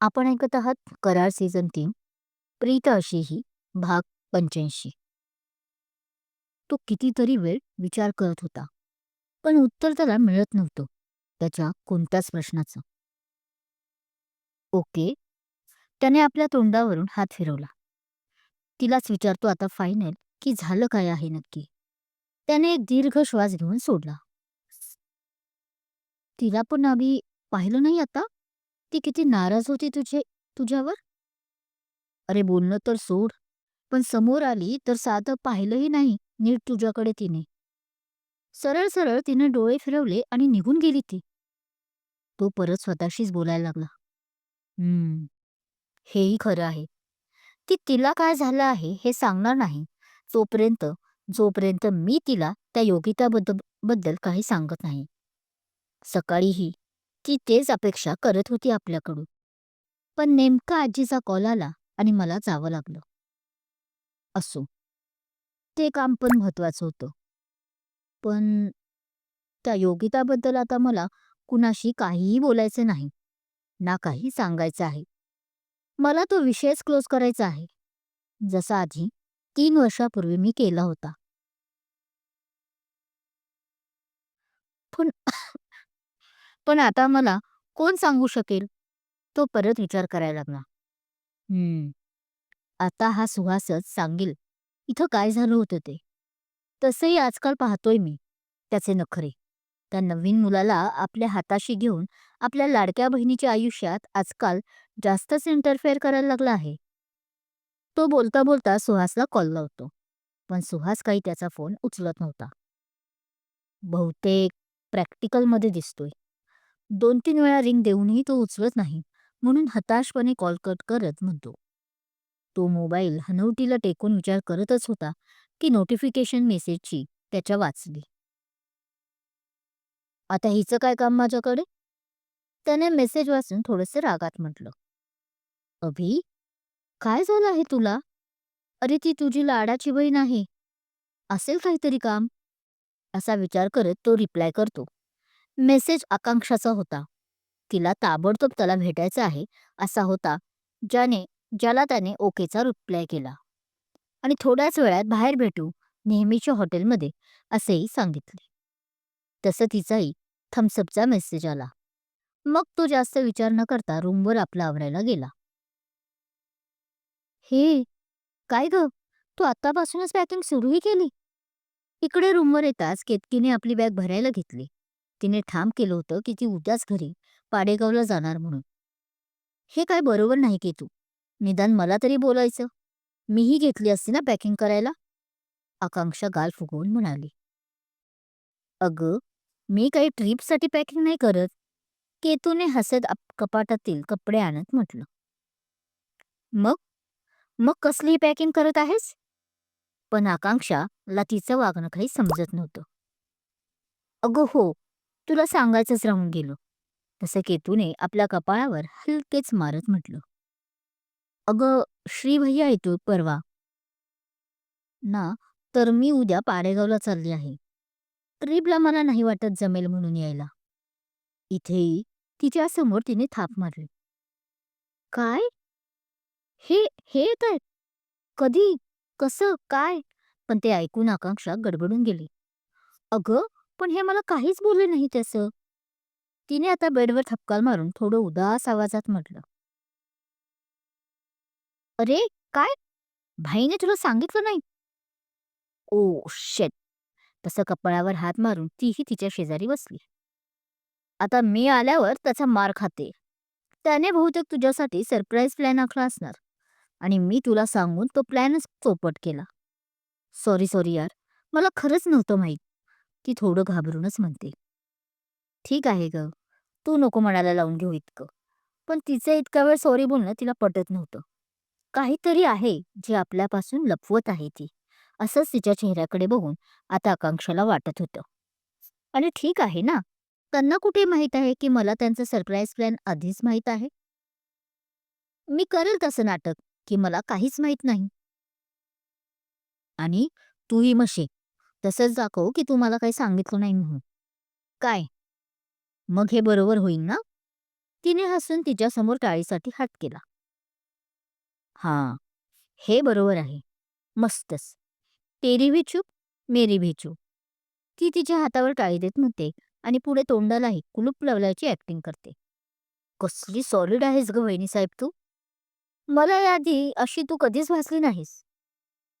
आपण ऐकत आहात करार सीझन तीन प्रीत अशीही भाग पंच्याऐंशी. तो कितीतरी वेळ विचार करत होता पण उत्तर त्याला मिळत नव्हतं त्याच्या कोणत्याच प्रश्नाचं. ओके त्याने आपल्या तोंडावरून हात फिरवला. तिलाच विचारतो आता फायनल की झालं काय आहे नक्की. त्याने एक दीर्घ श्वास घेऊन सोडला. तिला पण आम्ही पाहिलं नाही आता? ती किती नाराज होती तुझे तुझ्यावर? अरे बोलणं तर सोड. पण समोर आली तर साधं पाहिलंही नाही नीट तुझ्याकडे तिने. सरळ सरळ तिने डोळे फिरवले आणि निघून गेली ती. तो परत स्वतःशीच बोलायला लागला. हम्म हेही खरं आहे. ती तिला काय झालं आहे हे सांगणार नाही. जोपर्यंत जोपर्यंत मी तिला त्या योगिताबद्दल बद्दल काही सांगत नाही. सकाळीही ती तेच अपेक्षा करत होती आपल्याकडून. पण नेमका आजीचा कॉल आला आणि मला जावं लागलं. असो ते काम पण महत्वाचं होतं. पण त्या योगिताबद्दल आता मला कुणाशी काहीही बोलायचं नाही ना काही सांगायचं आहे. मला तो विषयच क्लोज करायचा आहे. जसा आधी तीन वर्षापूर्वी मी केला होता. पण पण आता मला कोण सांगू शकेल? तो परत विचार करायला लागला. हम्म. आता हा सुहासच सांगेल इथं काय झालं होतं ते? तसंही आजकाल पाहतोय मी त्याचे नखरे. त्या नवीन मुलाला आपल्या हाताशी घेऊन आपल्या लाडक्या बहिणीच्या आयुष्यात आजकाल जास्तच इंटरफेअर करायला लागला आहे. तो बोलता बोलता सुहासला कॉल लावतो पण सुहास काही त्याचा फोन उचलत नव्हता. बहुतेक प्रॅक्टिकलमध्ये दिसतोय. दोन तीन वेळा रिंग देऊनही तो उचलत नाही. म्हणून हताशपणे कॉल कट करत म्हणतो. तो मोबाईल हनवटीला टेकून विचार करतच होता की नोटिफिकेशन मेसेजची त्याच्या वाचली. आता हिचं काय काम माझ्याकडे? त्याने मेसेज वाचून थोडंसं रागात म्हटलं. अभि काय झालं आहे तुला? अरे ती तुझी लाडाची बहीण आहे. असेल काहीतरी काम? असा विचार करत तो रिप्लाय करतो. मेसेज आकांक्षाचा होता. तिला ताबडतोब त्याला भेटायचं आहे असा होता ज्याने ज्याला त्याने ओकेचा रिप्लाय केला. आणि थोड्याच वेळात बाहेर भेटू नेहमीच्या हॉटेलमध्ये असेही सांगितले. तसं तिचाही थम्सअपचा मेसेज आला. मग तो जास्त विचार न करता रूमवर आपला आवरायला गेला. हे काय ग? तू आतापासूनच पॅकिंग सुरूही केली? इकडे रूमवर येताच केतकीने आपली बॅग भरायला घेतली. तिने ठाम केलं होतं की ती उद्याच घरी पाडेगावला जाणार म्हणून. हे काय बरोबर नाही की तू? निदान मला तरी बोलायचं. मीही घेतली असती ना पॅकिंग करायला? आकांक्षा गाल फुगवून म्हणाली. अगं मी काही ट्रिपसाठी पॅकिंग नाही करत. केतूने हसत कपाटातील कपडे आणत म्हटलं. मग? मग कसली पॅकिंग करत आहेस? पण आकांक्षाला तिचं वागणं काही समजत नव्हतं. अगं हो तुला सांगायचंच राहून गेलो. तसं केतूने आपल्या कपाळावर हलकेच मारत म्हटलं. अगं श्री भैया येतो परवा. ना तर मी उद्या पाडेगावला चालली आहे. ट्रीपला मला नाही वाटत जमेल म्हणून यायला. इथेही तिच्या समोर तिने थाप मारली. काय? हे हे काय कधी? कसं? काय? पण ते ऐकून आकांक्षा गडबडून गेली. अगं पण हे मला काहीच बोलले नाही त्याचं. तिने आता बेडवर थपकाल मारून थोडं उदास आवाजात म्हटलं. अरे काय? भाईने तुला सांगितलं नाही? ओ शेट. तसं कपाळावर हात मारून तीही तिच्या शेजारी बसली. आता मी आल्यावर त्याचा मार खाते. त्याने बहुतेक तुझ्यासाठी सरप्राईज प्लॅन आखला असणार. आणि मी तुला सांगून तो प्लॅनच चोपट केला. सॉरी सॉरी यार. मला खरंच नव्हतं माहीत. ती थोडं घाबरूनच म्हणते. ठीक आहे ग तू नको म्हणायला लावून घेऊ इतकं. पण तिचं इतका वेळ सॉरी बोलणं तिला पटत नव्हतं. काहीतरी आहे जे आपल्यापासून लपवत आहे ती असंच तिच्या चेहऱ्याकडे बघून आता आकांक्षाला वाटत होतं. आणि ठीक आहे ना? त्यांना कुठे माहीत आहे की मला त्यांचं सरप्राईज प्लॅन आधीच माहीत आहे? मी करेल तसं नाटक की मला काहीच माहीत नाही. आणि तूही मशी तसंच दाखव की तू मला काही सांगितलं नाही म्हणून. काय? मग हे बरोबर होईल ना? तिने हसून तिच्यासमोर टाळीसाठी हात केला. हा हे बरोबर आहे. मस्तच. तेरी भी चूप मेरी भी चूप. ती तिच्या हातावर टाळी देत म्हणते आणि पुढे तोंडालाही कुलूप लावल्याची ऍक्टिंग करते. कसली सॉलिड आहेस ग वहिनी साहेब तू. मला याआधी अशी तू कधीच भासली नाहीस.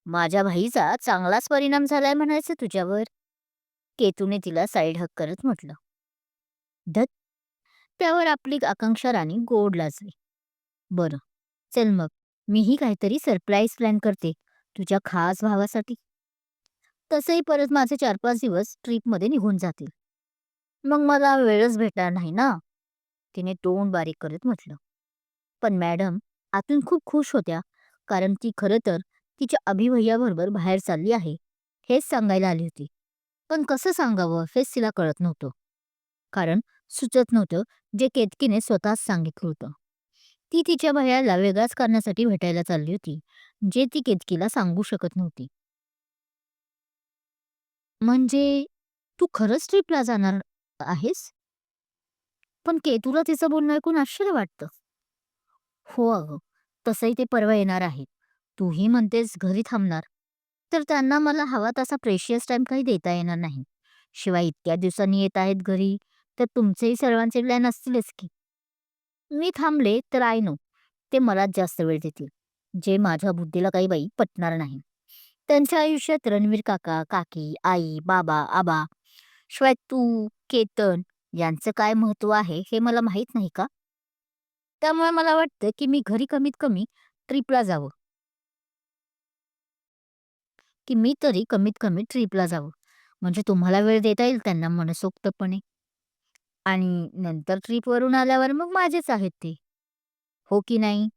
माझ्या भाईचा चांगलाच परिणाम झालाय म्हणायचं तुझ्यावर? केतूने तिला साईड हक करत म्हटलं. धत. त्यावर आपली आकांक्षा राणी गोड लाजली. बरं चल मग मीही काहीतरी सरप्राईज प्लॅन करते तुझ्या खास भावासाठी. तसंही परत माझे चार पाच दिवस ट्रीपमध्ये निघून जातील. मग मला वेळच भेटणार नाही ना? तिने तोंड बारीक करत म्हटलं. पण मॅडम आतून खूप खुश होत्या कारण ती खरं तर तिच्या अभिभय्याबरोबर बाहेर चालली आहे हेच सांगायला आली होती. पण कसं सांगावं हेच तिला कळत नव्हतं. कारण सुचत नव्हतं जे केतकीने स्वतःच सांगितलं होतं. ती तिच्या भयाला वेगळाच करण्यासाठी भेटायला चालली होती जे ती केतकीला सांगू शकत नव्हती. म्हणजे तू खरंच ट्रिपला जाणार आहेस? पण केतूला तिचं बोलणं ऐकून आश्चर्य वाटतं. हो अगं तसंही ते परवा येणार आहेत. तूही म्हणतेस घरी थांबणार. तर त्यांना मला हवा तसा प्रेशियस टाइम काही देता येणार नाही. शिवाय इतक्या दिवसांनी येत आहेत घरी तर तुमचेही सर्वांचे प्लॅन असतीलच की. मी थांबले तर आय नो ते मलाच जास्त वेळ देतील. जे माझ्या बुद्धीला काही बाई पटणार नाही. त्यांच्या आयुष्यात रणवीर काका काकी आई बाबा आबा शिवाय तू केतन यांचं काय महत्त्व आहे हे मला माहीत नाही का? त्यामुळे मला वाटतं की मी घरी कमीत कमी ट्रिपला जावं. की मी तरी कमीत कमी ट्रिपला जावं. म्हणजे तुम्हाला वेळ देता येईल त्यांना मनसोक्तपणे. आणि नंतर ट्रिपवरून आल्यावर मग माझेच आहेत ते. हो की नाही?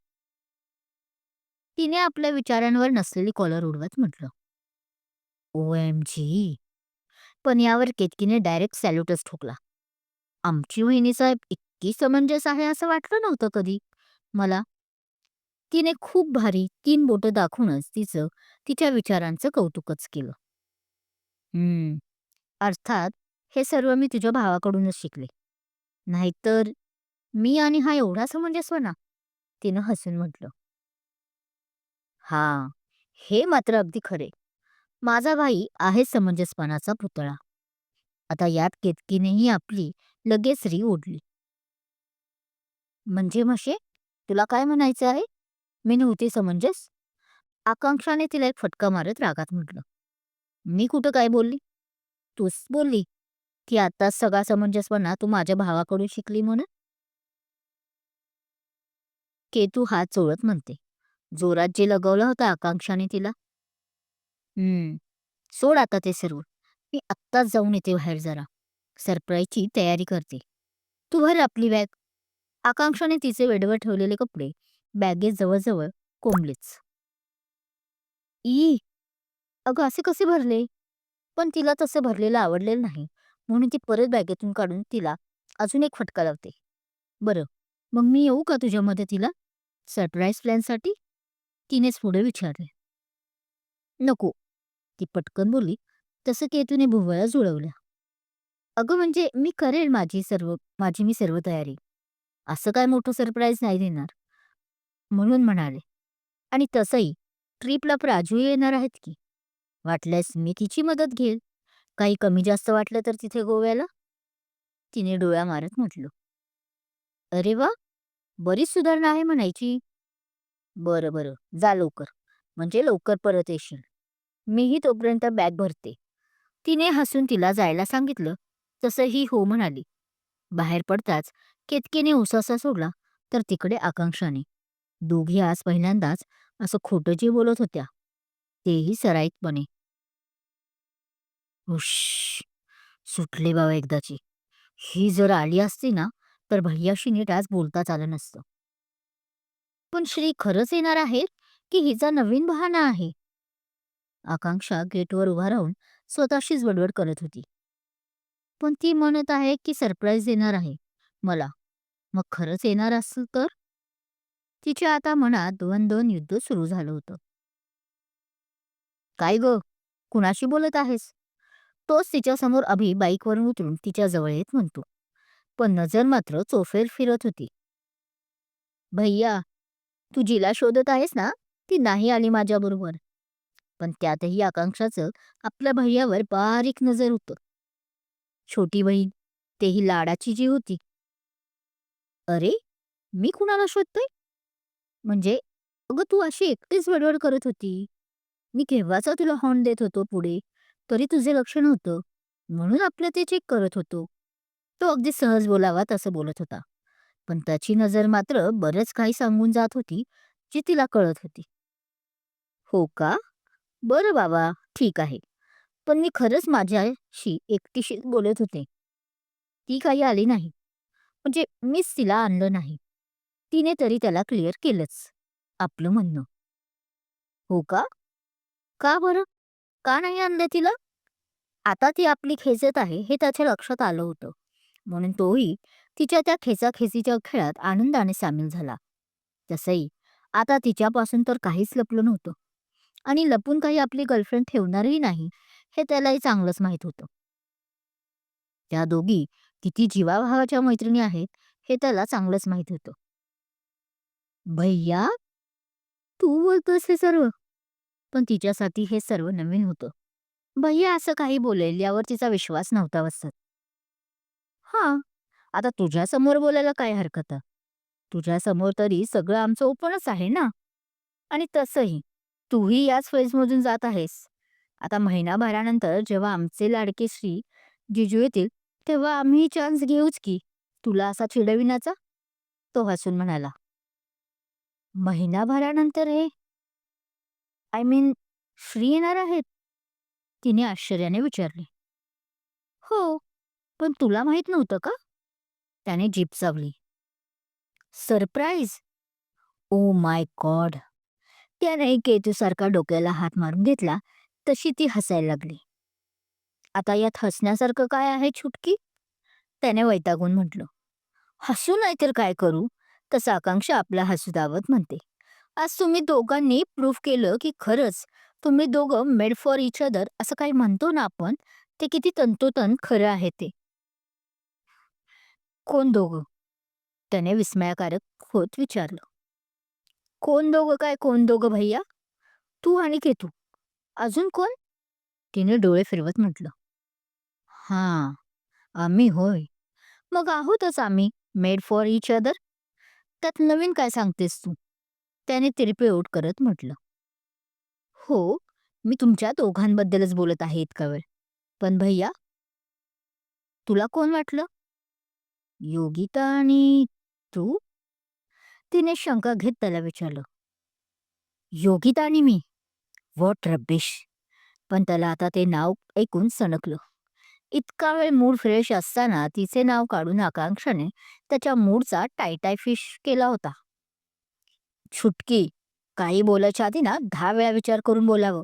तिने आपल्या विचारांवर नसलेली कॉलर उडवत म्हटलं. O M G. पण यावर केतकीने डायरेक्ट सॅल्यूटच ठोकला. आमची वहिनी साहेब इतकी समंजस आहे असं वाटलं नव्हतं कधी. मला तिने खूप भारी तीन बोटं दाखवूनच तिचं तिच्या विचारांचं कौतुकच केलं. हम्म. अर्थात हे सर्व मी तुझ्या भावाकडूनच शिकले. नाहीतर मी आणि हा एवढा समंजस्व ना तिनं हसून म्हटलं. हा हे मात्र अगदी खरे. माझा भाई आहे समंजसपणाचा पुतळा. आता यात केतकीनेही आपली लगेच री ओढली. म्हणजे मशे तुला काय म्हणायचं आहे? मी नव्हती समंजस आकांक्षाने तिला एक फटका मारत रागात म्हटलं. मी कुठं काय बोलली? तूच बोलली की आताच सगळा समंजसपणा तू माझ्या भावाकडून शिकली म्हणून? केतू हात चोळत म्हणते. जोरात जे लगवलं होतं आकांक्षाने तिला. हम्म सोड आता ते सर्व. मी आत्ताच जाऊन येते बाहेर जरा. सरप्राईजची तयारी करते. तू भर आपली बॅग. आकांक्षाने तिचे वेडवर ठेवलेले कपडे बॅगेत जवळजवळ ई अगं असे कसे भरले? पण तिला तसे भरलेलं आवडलेलं नाही. म्हणून ती परत बॅगेतून काढून तिला अजून एक फटका लावते. बरं मग मी येऊ का तुझ्या मदतीला? सरप्राईज प्लॅनसाठी? तिनेच पुढे विचारले. नको ती पटकन बोलली. तसं केतूने भुवया जुळवल्या. अगं म्हणजे मी करेल माझी सर्व माझी मी सर्व तयारी. असं काय मोठं सरप्राईज नाही देणार. म्हणून म्हणाले. आणि तसंही ट्रीपला प्राजू येणार आहेत की? वाटल्यास मी तिची मदत घेईल. काही कमी जास्त वाटलं तर तिथे गोव्याला? तिने डोळ्या मारत म्हटलं. अरे वा! बरीच सुधारणा आहे म्हणायची. बरं बरं. जा लवकर. म्हणजे लवकर परत येशील. मीही तोपर्यंत बॅग भरते. तिने हसून तिला जायला सांगितलं. तसं ही हो म्हणाली. बाहेर पडताच केतकीने उसासा सोडला तर तिकडे आकांक्षाने. दोघी आज पहिल्यांदाच असं खोटं जे बोलत होत्या तेही सराईतपणे उश सुटले बाबा एकदाची. ही जर आली असती ना तर भैयाशी नीट आज बोलताच आलं नसतं. पण श्री खरंच येणार आहेत की हिचा नवीन बहाणा आहे? आकांक्षा गेटवर उभा राहून स्वतःशीच बडबड करत होती. पण ती म्हणत आहे की सरप्राईज देणार आहे मला. मग खरंच येणार असेल तर? तिच्या आता मनात दोन दोन युद्ध सुरू झालं होतं. काय ग? कुणाशी बोलत आहेस? तोच तिच्यासमोर अभि बाईकवरून उतरून तिच्या जवळ येत म्हणतो. पण नजर मात्र चोफेर फिरत होती. भैया तू जिला शोधत आहेस ना ती नाही आली माझ्याबरोबर. पण त्यातही आकांक्षाचं आपल्या भैयावर बारीक नजर होतं. छोटी बहीण तेही लाडाची जी होती. अरे मी कुणाला शोधतोय? म्हणजे अगं तू अशी एकटीच बडबड करत होती. मी केव्हाचा तुला हॉर्न देत होतो पुढे? तरी तुझे लक्ष नव्हतं. म्हणून आपलं ते चेक करत होतो. तो अगदी सहज बोलावा तसं बोलत होता. पण त्याची नजर मात्र बरंच काही सांगून जात होती जी तिला कळत होती. हो का? बरं बाबा ठीक आहे. पण मी खरंच माझ्याशी एकटीशीच बोलत होते. ती काही आली नाही. म्हणजे मीच तिला आणलं नाही. तिने तरी त्याला क्लिअर केलंच आपलं म्हणणं. हो का? का बरं? का नाही आणलं तिला? आता ती आपली खेचत आहे हे त्याच्या लक्षात आलं होतं. म्हणून तोही तिच्या त्या खेचाखेचीच्या खेळात आनंदाने सामील झाला. तसंही आता तिच्यापासून तर काहीच लपलं नव्हतं. आणि लपून काही आपली गर्लफ्रेंड ठेवणारही नाही हे त्यालाही चांगलंच माहीत होतं. त्या दोघी किती जीवाभावाच्या मैत्रिणी आहेत हे त्याला चांगलंच माहीत होतं. भैया तू बोलतोस हे सर्व? पण तिच्यासाठी हे सर्व नवीन होतं. भैया असं काही बोलेल यावर तिचा विश्वास नव्हता बसत. हा आता तुझ्या समोर बोलायला काय हरकत? तुझ्यासमोर तुझ्या समोर तरी सगळं आमचं ओपनच आहे ना? आणि तसंही तूही याच फेजमधून जात आहेस. आता महिनाभरानंतर जेव्हा आमचे लाडके श्री जिजू येतील तेव्हा आम्ही चान्स घेऊच की तुला असा चिडविण्याचा? तो हसून म्हणाला. महिनाभरानंतर हे. आय मीन फ्री येणार आहेत. तिने आश्चर्याने विचारले. हो पण तुला माहीत नव्हतं का? त्याने जीप चावली. सरप्राईज ओ माय गॉड त्याने केतूसारखा डोक्याला हात मारून घेतला तशी ती हसायला लागली. आता यात हसण्यासारखं काय आहे छुटकी? त्याने वैतागून म्हटलं. हसू नाही तर काय करू? तसं आकांक्षा आपला हसू दावत म्हणते. आज तुम्ही दोघांनी प्रूफ केलं की खरंच तुम्ही दोघं मेड फॉर इच अदर असं काही म्हणतो ना आपण ते किती तंतोतंत खरं आहे ते. कोण दोघं? त्याने विस्मयाकारक होत विचारलं. कोण दोघं काय कोण दोघं भैया? तू आणि केतू. अजून कोण? तिने डोळे फिरवत म्हटलं. हां आम्ही होय. मग आहोतच आम्ही मेड फॉर इच अदर त्यात नवीन काय सांगतेस तू? त्याने तिरपेओट करत म्हटलं. हो मी तुमच्या दोघांबद्दलच बोलत आहे इतका वेळ. पण भैया तुला कोण वाटलं? योगिता आणि तू? तिने शंका घेत त्याला विचारलं. योगिता आणि मी? वॉट रब्बिश. पण त्याला आता ते नाव ऐकून सणकलं. इतका वेळ मूड फ्रेश असताना तिचे नाव काढून आकांक्षाने त्याच्या मूडचा टायटाय फिश केला होता. छुटकी काही बोलायच्या आधी ना दहा वेळा विचार करून बोलावं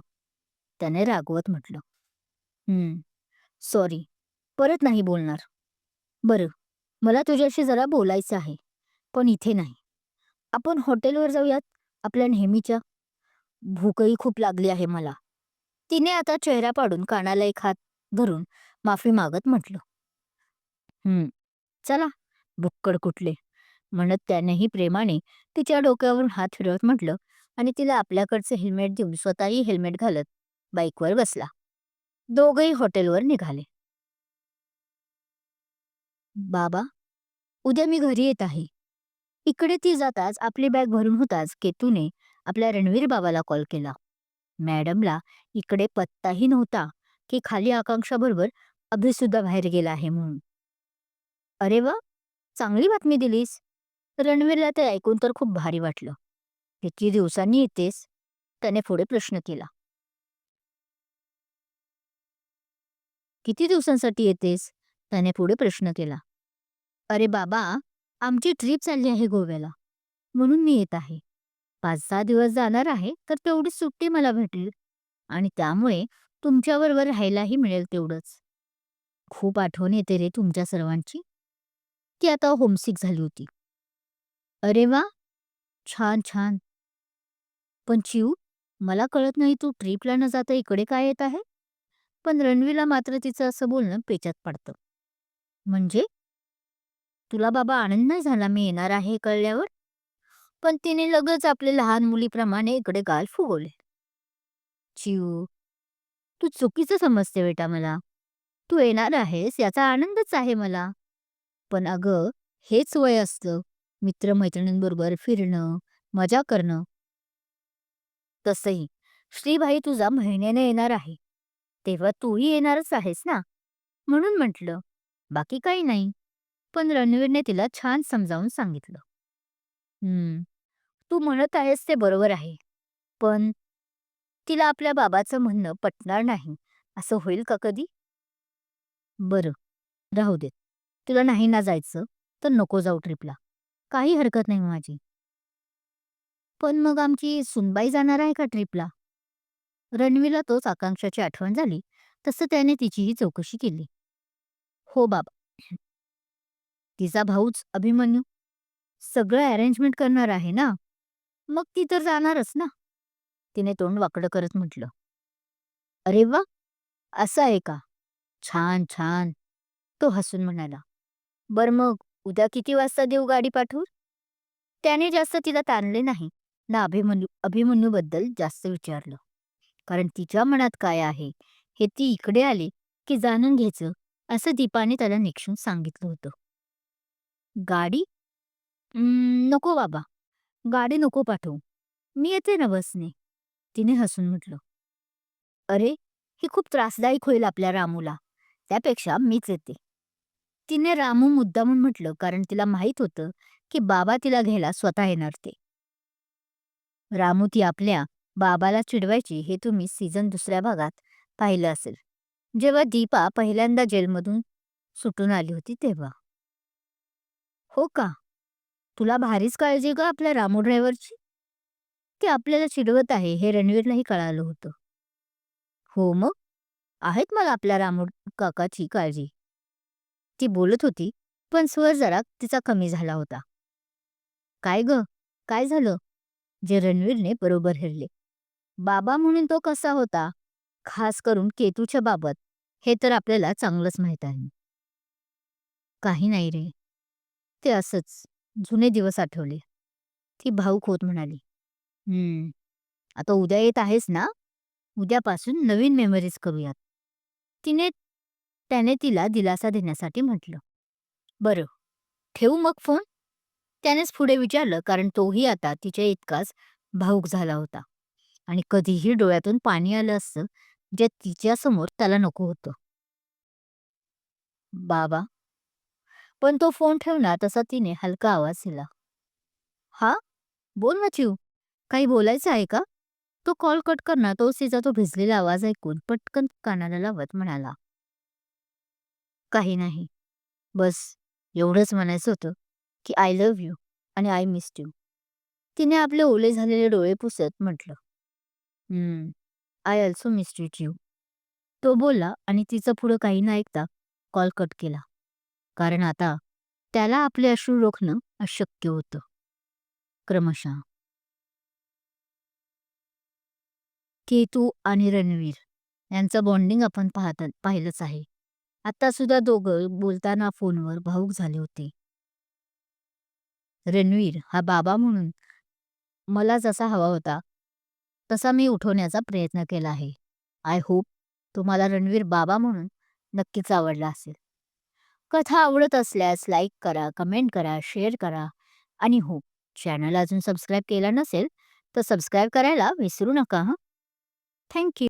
त्याने रागवत म्हटलं. हम्म सॉरी परत नाही बोलणार. बरं मला तुझ्याशी जरा बोलायचं आहे पण इथे नाही. आपण हॉटेलवर जाऊयात आपल्या नेहमीच्या. भूकही खूप लागली आहे मला. तिने आता चेहरा पाडून कानाला एक हात धरून माफी मागत म्हटलं. हम्म चला बुक्कड कुठले? म्हणत त्यानेही प्रेमाने तिच्या डोक्यावरून हात फिरवत म्हटलं आणि तिला आपल्याकडचं हेल्मेट देऊन स्वतःही हेल्मेट घालत बाईकवर बसला. दोघही हॉटेलवर निघाले. बाबा उद्या मी घरी येत आहे. इकडे ती जाताच आपली बॅग भरून होताच केतूने आपल्या रणवीर बाबाला कॉल केला. मॅडमला इकडे पत्ताही नव्हता की खाली आकांक्षाबरोबर अभिसुद्धा बाहेर गेला आहे म्हणून. अरे वा! चांगली बातमी दिलीस. रणवीरला ते ऐकून तर खूप भारी वाटलं. किती दिवसांनी येतेस? त्याने पुढे प्रश्न केला. किती दिवसांसाठी येतेस? त्याने पुढे प्रश्न केला. अरे बाबा आमची ट्रिप चालली आहे गोव्याला. म्हणून मी येत आहे. पाच सहा दिवस जाणार आहे तर तेवढी सुट्टी मला भेटेल. आणि त्यामुळे तुमच्याबरोबर राहायलाही मिळेल तेवढंच. खूप आठवण येते रे तुमच्या सर्वांची. ती आता होमसिक झाली होती. अरे वा! छान छान. पण चिऊ मला कळत नाही तू ट्रिपला न जाता इकडे काय येत आहे? पण रणवीला मात्र तिचं असं बोलणं पेचात पडतं. म्हणजे? तुला बाबा आनंद नाही झाला मी येणार आहे कळल्यावर? पण तिने लगेच आपले लहान मुलीप्रमाणे इकडे गाल फुगवले. चिऊ तू चुकीचं समजते बेटा मला. तू येणार आहेस याचा आनंदच आहे मला. पण अगं हेच वय असतं. मित्रमैत्रिणींबरोबर फिरणं मजा करणं. तसही श्रीभाई तुझा महिन्याने येणार आहे. तेव्हा तूही येणारच आहेस ना? म्हणून म्हटलं बाकी काही नाही. पण रणवीरने तिला छान समजावून सांगितलं. हम्म तू म्हणत आहेस ते बरोबर आहे. पण तिला आपल्या बाबाचं म्हणणं पटणार नाही. असं होईल का कधी? बरं राहू देत. तुला नाही ना जायचं तर नको जाऊ ट्रिपला. काही हरकत नाही माझी. पण मग आमची सुनबाई जाणार आहे का ट्रिपला? रणवीला तोच आकांक्षाची आठवण झाली तसं त्याने तिचीही चौकशी केली. हो बाबा. तिचा भाऊच अभिमन्यू. सगळं अरेंजमेंट करणार आहे ना? मग ती तर जाणारच ना? तिने तोंड वाकडं करत म्हटलं. अरे वा! असं आहे का? छान छान. तो हसून म्हणाला बर मग उद्या किती वाजता देऊ गाडी पाठवून? त्याने जास्त तिला ताणले नाही. ना अभिमन्यू अभिमन्यूबद्दल जास्त विचारलं. कारण तिच्या मनात काय आहे हे ती इकडे आली की जाणून घ्यायचं असं दीपाने त्याला निक्षून सांगितलं होतं. गाडी? नको बाबा. गाडी नको पाठवू. मी येते ना बसने. तिने हसून म्हटलं. अरे ही खूप त्रासदायक होईल आपल्या रामूला. त्यापेक्षा मीच येते. तिने रामू मुद्दामून म्हटलं कारण तिला माहीत होतं की बाबा तिला घ्यायला स्वतः येणार ते. रामू ती आपल्या बाबाला चिडवायची हे तुम्ही सीझन दुसऱ्या भागात पाहिलं असेल. जेव्हा दीपा पहिल्यांदा जेलमधून सुटून आली होती तेव्हा. हो का? तुला भारीच काळजी ग आपल्या रामू ड्रायव्हरची ते आपल्याला चिडवत आहे हे रणवीरलाही कळालं होतं. हो मग? आहेत मला आपल्या रामू काकाची काळजी. ती बोलत होती पण स्वर जरा तिचा कमी झाला होता. काय ग? काय झालं? जे रणवीरने बरोबर हिरले. बाबा म्हणून तो कसा होता? खास करून केतूच्या बाबत. हे तर आपल्याला चांगलंच माहीत आहे. काही नाही रे. ते असंच जुने दिवस आठवले. ती भाऊक होत म्हणाली. हम्म आता उद्या येत आहेस ना? उद्यापासून नवीन मेमरीज करूयात. तिने त्याने तिला दिलासा देण्यासाठी म्हटलं. बरं ठेवू मग फोन? त्यानेच पुढे विचारलं कारण तोही आता तिच्या इतकाच भाऊक झाला होता. आणि कधीही डोळ्यातून पाणी आलं असतं जे तिच्यासमोर त्याला नको होतं. बाबा. पण तो फोन ठेवला तसा तिने हलका आवाज दिला. हा? बोल ना चिव काही बोलायचं आहे का? तो कॉल कट करणार तो तिचा तो भिजलेला आवाज ऐकून पटकन कानाला लावत म्हणाला. काही नाही. बस एवढंच म्हणायचं होतं की आय लव्ह यू आणि आय मिस यू तिने आपले ओले झालेले डोळे पुसत म्हटलं. हम्म आय ऑल्सो मिस यू तो बोलला आणि तिचं पुढं काही न ऐकता कॉल कट केला. कारण आता त्याला आपले अश्रू रोखणं अशक्य होतं. क्रमशः. केतू आणि रणवीर यांचं बॉन्डिंग आपण पाहत पाहिलंच आहे. आता सुद्धा दोघं बोलताना फोनवर भाऊक झाले होते. रणवीर हा बाबा म्हणून मला जसा हवा होता तसा मी उठवण्याचा प्रयत्न केला आहे. आय होप तुम्हाला रणवीर बाबा म्हणून नक्कीच आवडला असेल. कथा आवडत असल्यास लाईक करा कमेंट करा शेअर करा आणि हो चॅनल अजून सबस्क्राईब केला नसेल तर सबस्क्राईब करायला विसरू नका हां? Thank you.